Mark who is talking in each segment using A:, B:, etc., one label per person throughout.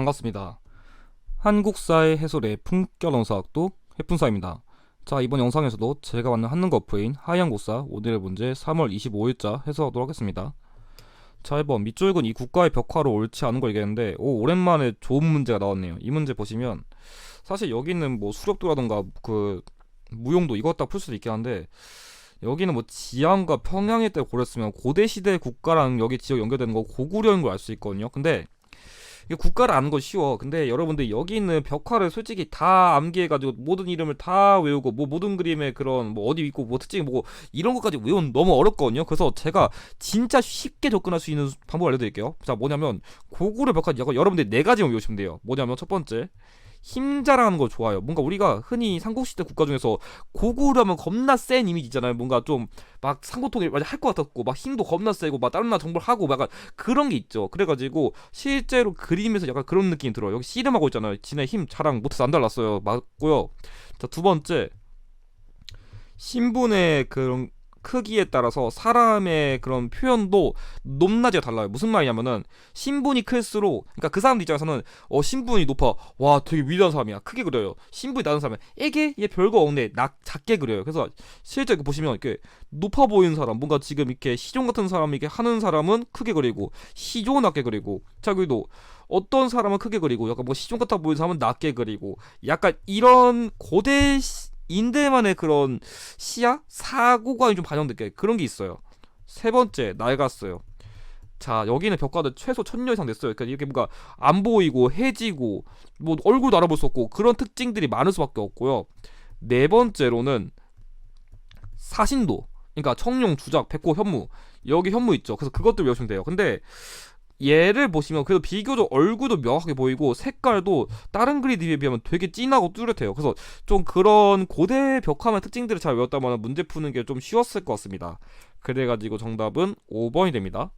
A: 반갑습니다. 한국사의 해설의 품격 언 사학도 해fun사입니다. 자 이번 영상에서도 제가 만든 한능 거프인 하양고사 오늘의 문제 3월 25일자 해설하도록 하겠습니다. 자 이번 밑줄근 이 국가의 벽화로 옳지 않은 걸 얘기했는데 오 오랜만에 좋은 문제가 나왔네요. 이 문제 보시면 사실 여기는 뭐 수렵도라던가 그 무용도 이것 다 풀 수도 있긴 한데 여기는 뭐 지향과 평양에 때 고렸으면 고대 시대 국가랑 여기 지역 연결되는 거 고구려인 걸 알 수 있거든요. 근데 국가를 아는 건 쉬워. 근데 여러분들 여기 있는 벽화를 솔직히 다 암기해가지고 모든 이름을 다 외우고 뭐 모든 그림의 그런 뭐 어디 있고 뭐 특징이 뭐고 이런 것까지 외우는 너무 어렵거든요. 그래서 제가 진짜 쉽게 접근할 수 있는 방법을 알려드릴게요. 자 뭐냐면 고구려 벽화 여러분들 네 가지만 외우시면 돼요. 뭐냐면 첫 번째 힘 자랑하는 거 좋아요. 뭔가 우리가 흔히 삼국시대 국가 중에서 고구려면 겁나 센 이미지 있잖아요. 뭔가 좀 막 상고통일 할것 같았고 막 힘도 겁나 세고 막 다른 나라 정보를 하고 막 약간 그런 게 있죠. 그래가지고 실제로 그림에서 약간 그런 느낌이 들어요. 여기 씨름하고 있잖아요. 지네 힘 자랑 못해서 안 달랐어요. 맞고요. 자 두 번째 신분의 그런 크기에 따라서 사람의 그런 표현도 높낮이가 달라요. 무슨 말이냐면은 신분이 클수록 그러니까 그 사람들 입장에서는 어 신분이 높아 와 되게 위대한 사람이야 크게 그려요. 신분이 낮은 사람은 에게 얘 별거 없네 낙 작게 그려요. 그래서 실제 이렇게 보시면 이렇게 높아 보이는 사람 뭔가 지금 이렇게 시종 같은 사람이 이렇게 하는 사람은 크게 그리고 시종은 낮게 그리고 자 그리고 어떤 사람은 크게 그리고 약간 뭐 시종 같아 보이는 사람은 낮게 그리고 약간 이런 고대 시, 인대만의 그런 시야 사고관이 좀 반영될게 그런 게 있어요. 세 번째 낡았어요. 자 여기는 벽화도 최소 천년 이상 됐어요. 그러니까 이렇게 뭔가 안 보이고 해지고 뭐 얼굴도 알아볼 수 없고 그런 특징들이 많을 수밖에 없고요. 네 번째로는 사신도 그러니까 청룡, 주작, 백호, 현무 여기 현무 있죠. 그래서 그것들 외우시면 돼요. 근데 얘를 보시면 그래도 비교적 얼굴도 명확하게 보이고 색깔도 다른 그리드에 비하면 되게 진하고 뚜렷해요. 그래서 좀 그런 고대 벽화만 특징들을 잘 외웠다면 문제 푸는 게 좀 쉬웠을 것 같습니다. 그래가지고 정답은 5번이 됩니다.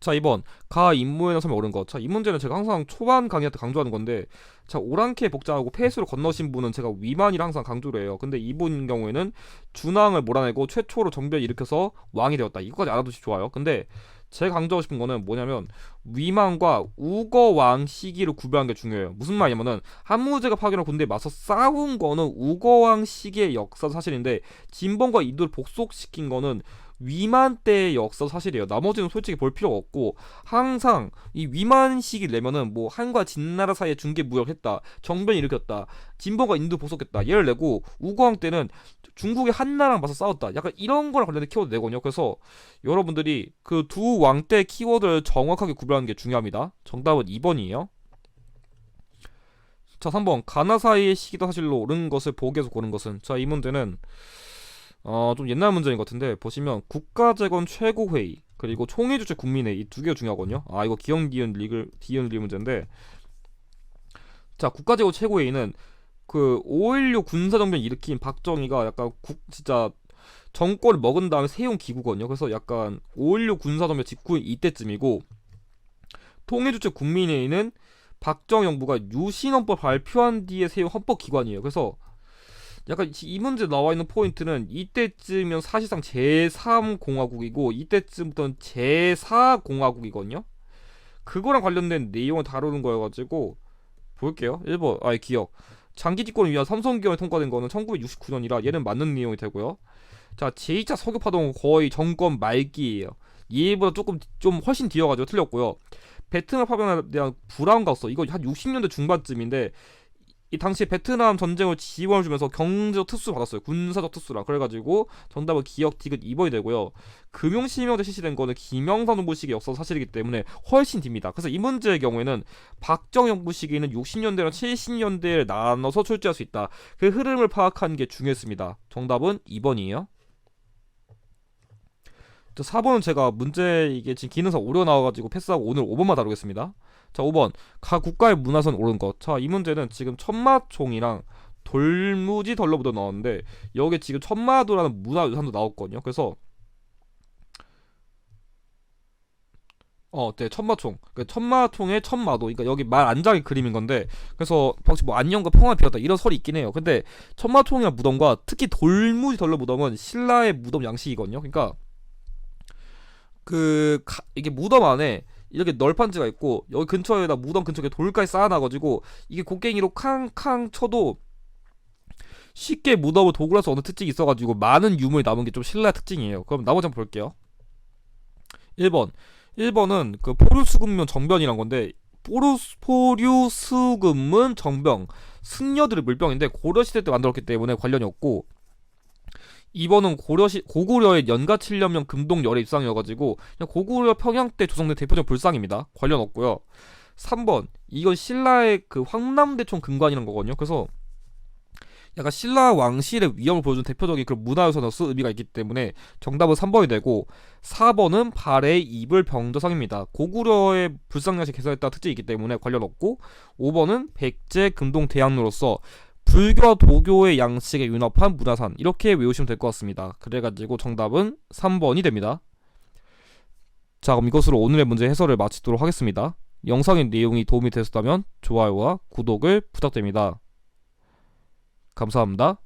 A: 자 2번 가 임무에는 섬에 오른 것. 자 이 문제는 제가 항상 초반 강의할 때 강조하는 건데 자 오랑캐 복장하고 폐수로 건너신 분은 제가 위만이라 항상 강조를 해요. 근데 이분 경우에는 준왕을 몰아내고 최초로 정변 일으켜서 왕이 되었다. 이거까지 알아두시 좋아요. 근데 제가 강조하고 싶은 거는 뭐냐면 위만과 우거왕 시기를 구별하는 게 중요해요. 무슨 말이냐면은 한무제가 파견한 군대에 맞서 싸운 거는 우거왕 시기의 역사 사실인데 진봉과 이도를 복속시킨 거는 위만 때의 역사 사실이에요. 나머지는 솔직히 볼 필요가 없고 항상 이 위만 시기를 내면은 뭐 한과 진나라 사이에 중개 무역했다, 정변 일으켰다, 진보가 인도 복속했다. 얘를 내고 우거왕 때는 중국의 한나라랑 맞서 싸웠다. 약간 이런 거랑 관련된 키워드 내거든요. 그래서 여러분들이 그 두 왕 때 키워드를 정확하게 구별하는 게 중요합니다. 정답은 2번이에요. 자, 3번. 가나 사이의 시기도 사실로 옳은 것을 보기에서 고른 것은 자, 이 문제는 어, 좀 옛날 문제인 것 같은데 보시면 국가재건 최고회의 그리고 총회주체 국민회의 이 두 개가 중요하거든요. 아, 이거 기억 디은 리글 디은 리 문제인데 자, 국가재건 최고회의는 그 5.16 군사정변 일으킨 박정희가 약간 국 진짜 정권을 먹은 다음에 세운 기구거든요. 그래서 약간 5.16 군사정변 직후인 이때쯤이고 통일주체 국민회의는 박정희 정부가 유신헌법 발표한 뒤에 세운 헌법기관이에요. 그래서 약간 이 문제 나와 있는 포인트는 이때쯤이면 사실상 제3공화국이고 이때쯤부터는 제4공화국이거든요. 그거랑 관련된 내용을 다루는 거여가지고 볼게요. 1번 아예 기억. 장기 집권을 위한 삼성기업이 통과된 거는 1969년이라 얘는 맞는 내용이 되고요. 자, 제2차 석유 파동은 거의 정권 말기예요. 얘보다 조금 좀 훨씬 뒤어가지고 틀렸고요. 베트남 파병에 대한 불안과 없어. 이거 한 60년대 중반쯤인데 이 당시에 베트남 전쟁을 지원을 주면서 경제적 특수 받았어요. 군사적 특수라. 그래가지고 정답은 기억 디귿 2번이 되고요. 금융실명제 실시된 거는 김영삼 정부 시기 역사 사실이기 때문에 훨씬 딥니다. 그래서 이 문제의 경우에는 박정희 정부 시기는 60년대랑 70년대를 나눠서 출제할 수 있다. 그 흐름을 파악하는 게 중요했습니다. 정답은 2번이에요. 4번은 제가 문제 이게 지금 기능상 오려 나와가지고 패스하고 오늘 5번만 다루겠습니다. 자 5번 각 국가의 문화선 옳은 것. 자 이 문제는 지금 천마총이랑 돌무지 덜러부터 나왔는데 여기 지금 천마도라는 문화유산도 나왔거든요. 그래서 어, 네, 천마총. 그 천마총의 천마도. 그러니까 여기 말 안장의 그림인 건데, 그래서 혹시 뭐 안녕과 평화 비었다 이런 설이 있긴 해요. 근데 천마총이나 무덤과 특히 돌무지 덜러 무덤은 신라의 무덤 양식이거든요. 그러니까 그 가, 이게 무덤 안에 이렇게 널판지가 있고 여기 근처에다 무덤 근처에 돌까지 쌓아놔가지고 이게 곡괭이로 캉캉 쳐도 쉽게 무덤을 도굴할 수 없는 특징이 있어가지고 많은 유물이 남은 게 좀 신라의 특징이에요. 그럼 나머지 한번 볼게요. 1번 1번은 그 포류수금문 정변이란 건데 포류, 포류수금문 정병 승려들의 물병인데 고려시대 때 만들었기 때문에 관련이 없고 2번은 고려시 고구려의 연가 7년명 금동 열의 입상이어가지고 고구려 평양 때 조성된 대표적 불상입니다. 관련 없고요. 3번 이건 신라의 그 황남대총 근관이란 거거든요. 그래서 약간 신라 왕실의 위엄을 보여준 대표적인 그런 문화유산으로서 의미가 있기 때문에 정답은 3번이 되고 4번은 발의 이불 병조상입니다. 고구려의 불상양식 개설했다 특징이 있기 때문에 관련 없고 5번은 백제 금동 대항로로서 불교 도교의 양식에 융합한 문화산 이렇게 외우시면 될 것 같습니다. 그래가지고 정답은 3번이 됩니다. 자 그럼 이것으로 오늘의 문제 해설을 마치도록 하겠습니다. 영상의 내용이 도움이 되셨다면 좋아요와 구독을 부탁드립니다. 감사합니다.